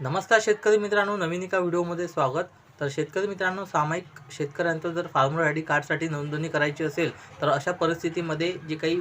नमस्कार शेतकरी मित्रांनो नवीन एका व्हिडिओमध्ये स्वागत. तर शेतकरी मित्रांनो सामायिक शेतकऱ्यांचं जर फार्मर आय डी कार्डसाठी नोंदणी करायची असेल तर अशा परिस्थितीमध्ये जे काही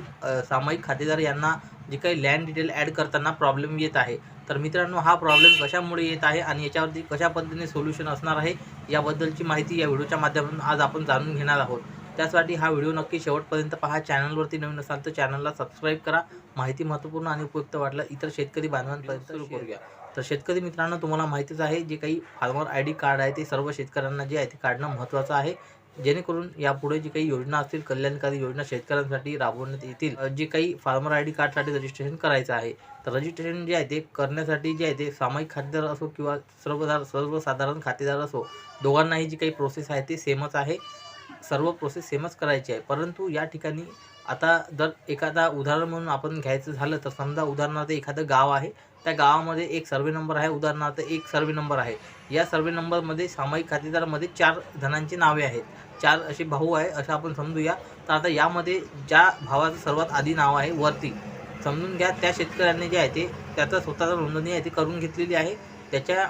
सामायिक खातेदार यांना जे काही लँड डिटेल ॲड करताना प्रॉब्लेम येत आहे. तर मित्रांनो हा प्रॉब्लेम कशामुळे येत आहे आणि याच्यावरती कशा पद्धतीने सोल्युशन असणार आहे याबद्दलची माहिती या व्हिडिओच्या माध्यमातून आज आपण जाणून घेणार आहोत. त्यासाठी हा व्हिडिओ नक्की शेवटपर्यंत पहा. चॅनलवरती नवीन असाल तर चॅनलला सबस्क्राईब करा. माहिती महत्त्वपूर्ण आणि उपयुक्त वाटलं इतर शेतकरी बांधवांपर्यंत सुरू करूया. तर शेतकरी मित्रांनो तुम्हाला माहितीच आहे जे काही फार्मर आय डी कार्ड आहे ते सर्व शेतकऱ्यांना जे आहे ते काढणं महत्त्वाचं आहे. जेणेकरून यापुढे जी काही योजना असतील कल्याणकारी योजना शेतकऱ्यांसाठी राबवण्यात येतील जे काही फार्मर आय डी कार्डसाठी रजिस्ट्रेशन करायचं आहे तर रजिस्ट्रेशन जे आहे ते करण्यासाठी जे आहे ते सामायिक खातेदार असो किंवा सर्वसाधारण सर्वसाधारण खातेदार असो दोघांनाही जी काही प्रोसेस आहे ते सेमच आहे. सर्व प्रोसेस सेमच करायची आहे. परंतु या ठिकाणी आता जर एखादा उदाहरण म्हणून आपण घ्यायचं झालं तर समजा उदाहरणार्थ एखादं गाव आहे. त्या गावामध्ये एक सर्वे नंबर आहे उदाहरणार्थ एक सर्वे नंबर आहे. या सर्वे नंबरमध्ये सामायिक खातेदारामध्ये चार जणांची नावे आहेत. चार असे भाऊ आहे असं आपण समजूया. तर आता यामध्ये ज्या भावाचं सर्वात आधी नाव आहे वरती. समजून घ्या त्या शेतकऱ्यांनी जे आहे ते त्याचं स्वतःचा नोंदणी आहे ती करून घेतलेली आहे. त्याच्या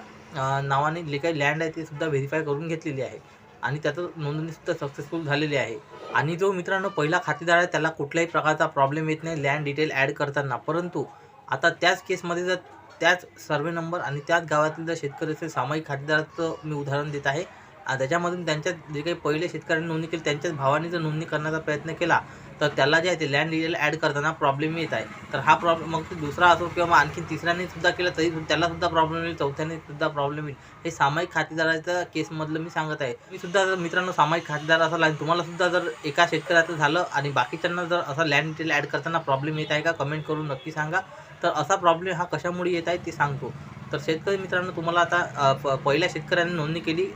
नावाने जे काही लँड आहे ते सुद्धा व्हेरीफाय करून घेतलेली आहे. आणि त्याचं नोंदणीसुद्धा सक्सेसफुल झालेली आहे. आणि जो मित्रांनो पहिला खातेदार आहे त्याला कुठल्याही प्रकारचा प्रॉब्लेम येत नाही. लँड डिटेल ॲड करताना. परंतु आता त्याच केसमध्ये जर त्याच सर्वे नंबर आणि त्याच गावातील जर शेतकरी असेल सामायिक खातेदाराचं मी उदाहरण देत आहे. त्याच्यामधून त्यांच्यात जे काही पहिले शेतकऱ्यांनी नोंदणी केली त्यांच्याच भावाने जर नोंदणी करण्याचा प्रयत्न केला तर त्याला जे आहे ते लँड डिटेल ॲड करताना प्रॉब्लेम येत आहे. तर हा प्रॉब्लेम मग दुसरा असो किंवा मग आणखी तिसऱ्याने सुद्धा केला तरी त्याला सुद्धा प्रॉब्लेम येईल चौथ्याने सुद्धा प्रॉब्लेम येईल. हे सामायिक खातेदाराच्या केसमधलं मी सांगत आहे. मी सुद्धा जर मित्रांनो सामायिक खातेदार असाल आणि तुम्हाला सुद्धा जर एका शेतकऱ्याचं झालं आणि बाकीच्यांना जर असा लँड डिटेल ॲड करताना प्रॉब्लेम येत आहे का कमेंट करून नक्की सांगा. तर असा प्रॉब्लेम हा कशामुळे येत आहे ते सांगतो. तर शेतकरी मित्रांनो तुम्हाला आता प- पहिल्या शेतकऱ्याने नोंदणी केली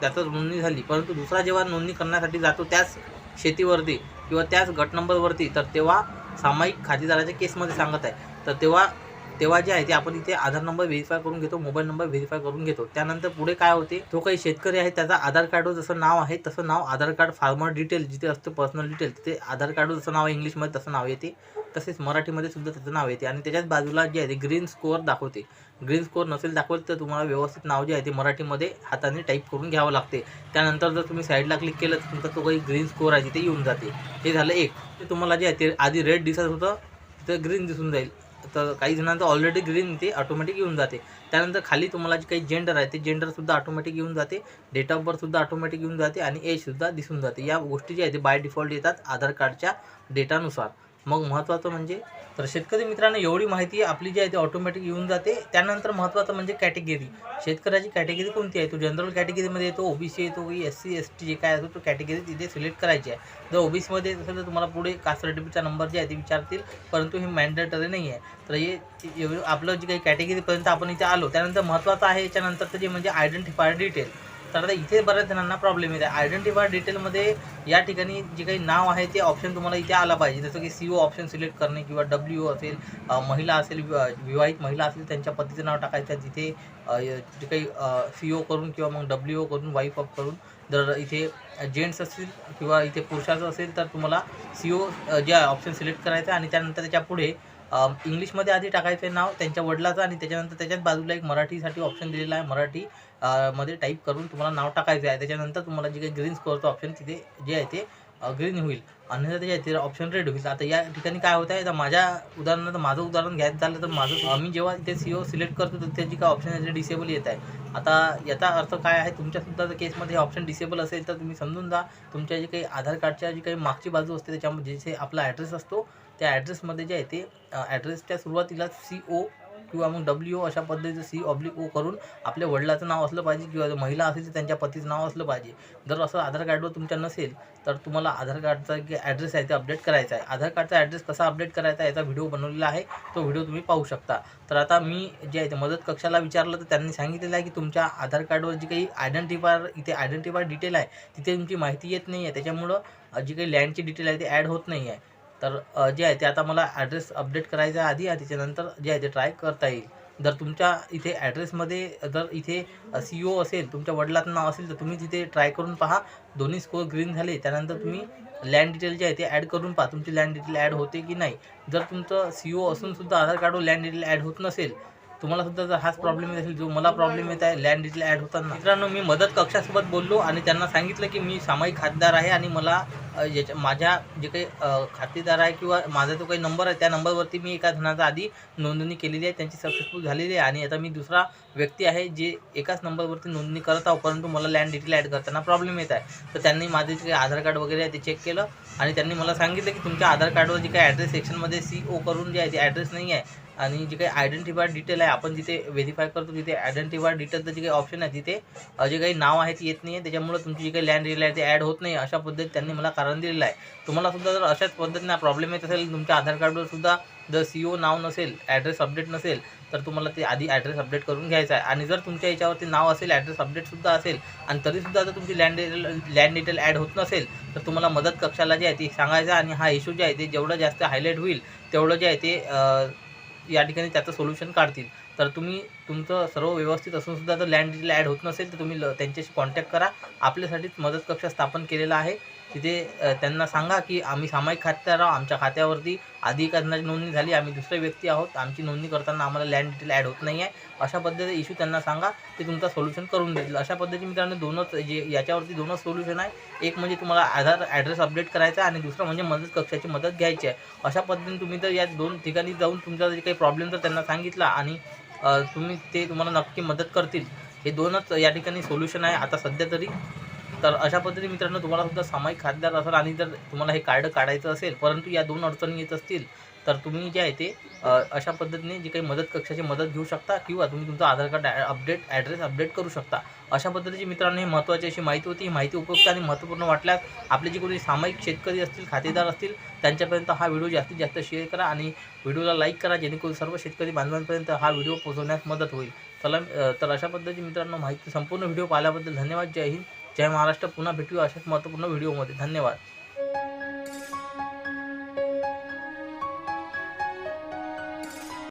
त्याचं नोंदणी झाली. परंतु दुसरा जेव्हा नोंदणी करण्यासाठी जातो त्याच शेतीवरती किंवा त्याच गट नंबरवरती तर तेव्हा सामायिक खातेदाराच्या केसमध्ये सांगत आहे. तर तेव्हा तेव्हा जे आहे ते आपण इथे आधार नंबर व्हेरीफाय करून घेतो मोबाईल नंबर व्हेरीफाय करून घेतो. त्यानंतर पुढे काय होते? जो काही शेतकरी आहे त्याचा आधार कार्डवर जसं नाव आहे तसं नाव आधार कार्ड फार्मर डिटेल जिथे असतं पर्सनल डिटेल तिथे आधार कार्डवर जसं नाव आहे इंग्लिशमध्ये तसं नाव येते. तसेच मराठीमध्ये सुद्धा त्याचं नाव येते. आणि त्याच्याच बाजूला जे आहे ते ग्रीन स्कोअर दाखवते. ग्रीन स्कोअर नसेल दाखवत तर तुम्हाला व्यवस्थित नाव जे आहे ते मराठीमध्ये हाताने टाईप करून घ्यावं लागते. त्यानंतर जर तुम्ही साईडला क्लिक केलं तर तुमचा तो काही ग्रीन स्कोअर आहे तिथे येऊन जाते. हे झालं एक. ते तुम्हाला जे आहे ते आधी रेड दिसत होतं तिथं ग्रीन दिसून जाईल. तर काही जणांचं ऑलरेडी ग्रीन ते ऑटोमॅटिक येऊन जाते. त्यानंतर खाली तुम्हाला जे काही जेंडर आहे ते जेंडरसुद्धा ऑटोमॅटिक येऊन जाते. डेट ऑफ बर्थसुद्धा ऑटोमॅटिक येऊन जाते आणि एजसुद्धा दिसून जाते. या गोष्टी ज्या आहेत ते बाय डिफॉल्ट येतात आधार कार्डच्या डेटानुसार मग महत्त्वाचं म्हणजे तर शेतकरी मित्रांनो एवढी माहिती आपली जी आहे ती ऑटोमॅटिक येऊन जाते. त्यानंतर महत्त्वाचं म्हणजे कॅटेगरी शेतकऱ्याची कॅटेगरी कोणती आहे? तो जनरल कॅटेगरीमध्ये येतो ओबीसी येतो की एस सी एस टी जे काय असतो तो कॅटेगरी तिथे सिलेक्ट करायची आहे. जर ओबीसीमध्ये असेल तर तुम्हाला पुढे कास्ट सर्टिफिकेटचा नंबर जे आहे ते विचारतील परंतु हे मॅन्डेटरी नाही आहे. तर हे आपलं जे काही कॅटेगरीपर्यंत आपण इथे आलो त्यानंतर महत्त्वाचं आहे याच्यानंतर जे म्हणजे आयडेंटिफायर डिटेल तर आता इथे बऱ्याच जणांना प्रॉब्लेम येते आयडेंटिफाय डिटेलमध्ये या ठिकाणी जे काही नाव आहे ते ऑप्शन तुम्हाला इथे आला पाहिजे. जसं की सी ओ ऑप्शन सिलेक्ट करणे किंवा डब्ल्यू असेल महिला असेल वि- विवाहित महिला असेल त्यांच्या पतीचं नाव टाकायचं आहे तिथे जे काही सी ओ करून किंवा मग डब्ल्यू ओ करून वाईफ ऑफ करून जर इथे जेंट्स असतील किंवा इथे पुरुषाचं असेल तर तुम्हाला सी ओ जे ऑप्शन सिलेक्ट करायचं आहे आणि त्यानंतर त्याच्या पुढे इंग्लिशमध्ये आधी टाकायचं आहे नाव त्यांच्या वडिलाचं आणि त्याच्यानंतर त्याच्याच बाजूला एक मराठीसाठी ऑप्शन दिलेला आहे मराठी मध्ये टाईप करून तुम्हाला नाव टाकायचं आहे. त्याच्यानंतर तुम्हाला जे काही ग्रीन स्कोअरचं ऑप्शन तिथे जे आहे ते ग्रीन होईल. आणि त्याच्या तिथे ऑप्शन रेड होईल. आता या ठिकाणी काय होत आहे तर माझ्या उदाहरणार्थ माझं उदाहरण घ्यायचं झालं तर माझं आम्ही मी जेव्हा इथे सी ओ सिलेक्ट करतो तर त्याची काय ऑप्शन आहे? ते डिसेबल येत आहे. आता याचा अर्थ काय आहे? तुमच्यासुद्धा जर केसमध्ये हे ऑप्शन डिसेबल असेल तर तुम्ही समजून जा तुमच्या जे काही आधार कार्डच्या जी काही मागची बाजू असते त्याच्यामध्ये जे आपला ॲड्रेस असतो त्या ॲड्रेसमध्ये जे आहे ते ॲड्रेसच्या सुरुवातीला सी ओ किंवा मग डब्ल्यू ओ अशा पद्धतीचं सी ऑब्लिक ओ करून आपल्या वडिलाचं नाव असलं पाहिजे किंवा जर महिला असेल तर त्यांच्या पतीचं नाव असलं पाहिजे. जर असं आधार कार्डवर तुमच्या नसेल तर तुम्हाला आधार कार्डचा जे ॲड्रेस आहे ते अपडेट करायचा आहे. आधार कार्डचा ॲड्रेस कसा अपडेट करायचा याचा व्हिडिओ बनवलेला आहे. तो व्हिडिओ तुम्ही पाहू शकता. तर आता मी जे आहे ते मदत कक्षाला विचारलं तर त्यांनी सांगितलेलं आहे की तुमच्या आधार कार्डवर जी काही आयडेंटिफायर इथे आयडेंटिफायर डिटेल आहे तिथे तुमची माहिती येत नाही आहे त्याच्यामुळं जी काही लँडची डिटेल आहे ते ॲड होत नाही आहे तर जे आहे ते आता मला ॲड्रेस अपडेट करायचा आधी आहे त्याच्यानंतर जे आहे ते ट्राय करता येईल. जर तुमच्या इथे ॲड्रेसमध्ये जर इथे सी ओ असेल तुमच्या वडिलाचं नाव असेल तर तुम्ही तिथे ट्राय करून पहा. दोन्ही स्कोर ग्रीन झाले त्यानंतर तुम्ही लँड डिटेल जे आहे ते ॲड करून पहा. तुमची लँड डिटेल ॲड होते की नाही? जर तुमचं सी ओ असून सुद्धा आधार कार्डवर लँड डिटेल ॲड होत नसेल तुम्हाला सुद्धा जर हाच प्रॉब्लेम येत असेल जो मला प्रॉब्लेम येत आहे लँड डिटेल ॲड होताना. मित्रांनो मी मदत कक्षासोबत बोललो आणि त्यांना सांगितलं की मी सामायिक खातेदार आहे आणि मला याच्या माझ्या जे काही खातेदार आहे किंवा माझा जो काही नंबर आहे त्या नंबरवरती मी एका जणाचा आधी नोंदणी केलेली आहे त्यांची सक्सेसफुल झालेली आहे आणि आता मी दुसरा व्यक्ती आहे जे एकाच नंबरवरती नोंदणी करत आहो परंतु मला लँड डिटेल ॲड करताना प्रॉब्लेम येत आहे. तर त्यांनी माझे जे काही आधार कार्ड वगैरे आहे ते चेक केलं आणि त्यांनी मला सांगितलं की तुमच्या आधार कार्डवर जे काही ॲड्रेस सेक्शनमध्ये सी ओ करून जे आहे ते ॲड्रेस नाही आहे. आणि जे काही आयडेंटिफाय डिटेल आहे आपण जिथे व्हेरीफाय करतो तिथे आयडेंटिफाय डिटेलचं जे काही ऑप्शन आहे तिथे जे काही नाव आहे ते येत नाही आहे त्याच्यामुळे तुमची जी काही लँड डिटेल आहे ते ॲड होत नाही अशा पद्धतीत त्यांनी मला कारण दिलेलं आहे. तुम्हाला सुद्धा जर अशाच पद्धतीने प्रॉब्लेम येत असेल तुमच्या आधार कार्डवर सुद्धा जर सी ओ नाव नसेल ॲड्रेस अपडेट नसेल तर तुम्हाला ते आधी ॲड्रेस अपडेट करून घ्यायचा आहे. आणि जर तुमच्या याच्यावरती नाव असेल ॲड्रेस अपडेटसुद्धा असेल आणि तरीसुद्धा जर तुमची लँड लँड डिटेल ॲड होत नसेल तर तुम्हाला मदत कक्षाला जे आहे ते सांगायचं आणि हा इश्यू जे आहे ते जेवढं जास्त हायलाईट होईल तेवढं जे आहे ते या ठिकाणी त्याचं सोल्युशन काढतील. तर तुम्ही तुमचं सर्व व्यवस्थित असून सुद्धा जर लँड डिटेल ॲड होत नसेल तर तुम्ही ल- त्यांच्याशी कॉन्टॅक्ट करा. आपल्यासाठीच मदत कक्ष स्थापन केलेला आहे. तिथे त्यांना सांगा की आम्ही सामायिक खात्यावर आहोत आमच्या खात्यावरती आधी नोंदणी झाली आम्ही दुसरे व्यक्ती आहोत आमची नोंदणी करताना आम्हाला लँड डिटेल ॲड होत नाही आहे अशा पद्धतीचा इश्यू त्यांना सांगा ते तुमचा सोल्युशन करून देतील. अशा पद्धतीने मित्रांनो दोनच जे याच्यावरती दोनच सोल्युशन आहे. एक म्हणजे तुम्हाला आधार ॲड्रेस अपडेट करायचा आहे आणि दुसरं म्हणजे मदत कक्षाची मदत घ्यायची आहे. अशा पद्धतीने तुम्ही जर या दोन ठिकाणी जाऊन तुमचा जे काही प्रॉब्लेम जर त्यांना सांगितला आणि तुम्ही ते तुम्हाला नक्की मदत करतील. हे दोनच या ठिकाणी सोल्युशन आहे. आता सध्या तरी तर अशा पद्धतीने मित्रांनो तुम्हाला सुद्धा सामायिक खातेदार असाल आणि जर तुम्हाला हे कार्ड काढायचं असेल परंतु या दोन अडचणी येत असतील तर तुम्ही जे आहे ते अशा पद्धतीने जी काही मदत कक्षाची मदत घेऊ शकता किंवा तुम्ही तुमचं Aadhaar card update address update करू शकता. अशा पद्धतीची मित्रांनो ही महत्त्वाची अशी माहिती होती. ही माहिती उपयुक्त आणि महत्त्वपूर्ण वाटल्यास आपले जे कोणी सामायिक शेतकरी असतील खातेदार असतील त्यांच्यापर्यंत हा व्हिडिओ जास्तीत जास्त शेअर करा आणि व्हिडिओला लाईक करा जेणेकरून सर्व शेतकरी बांधवांपर्यंत हा व्हिडिओ पोहोचवण्यास मदत होईल. चला तर अशा पद्धतीची मित्रांनो माहिती संपूर्ण व्हिडिओ पाहिल्याबद्दल धन्यवाद. जय हिंद. जय महाराष्ट्र. पुन्हा भेटूया अशाच महत्त्वपूर्ण व्हिडिओमध्ये. धन्यवाद.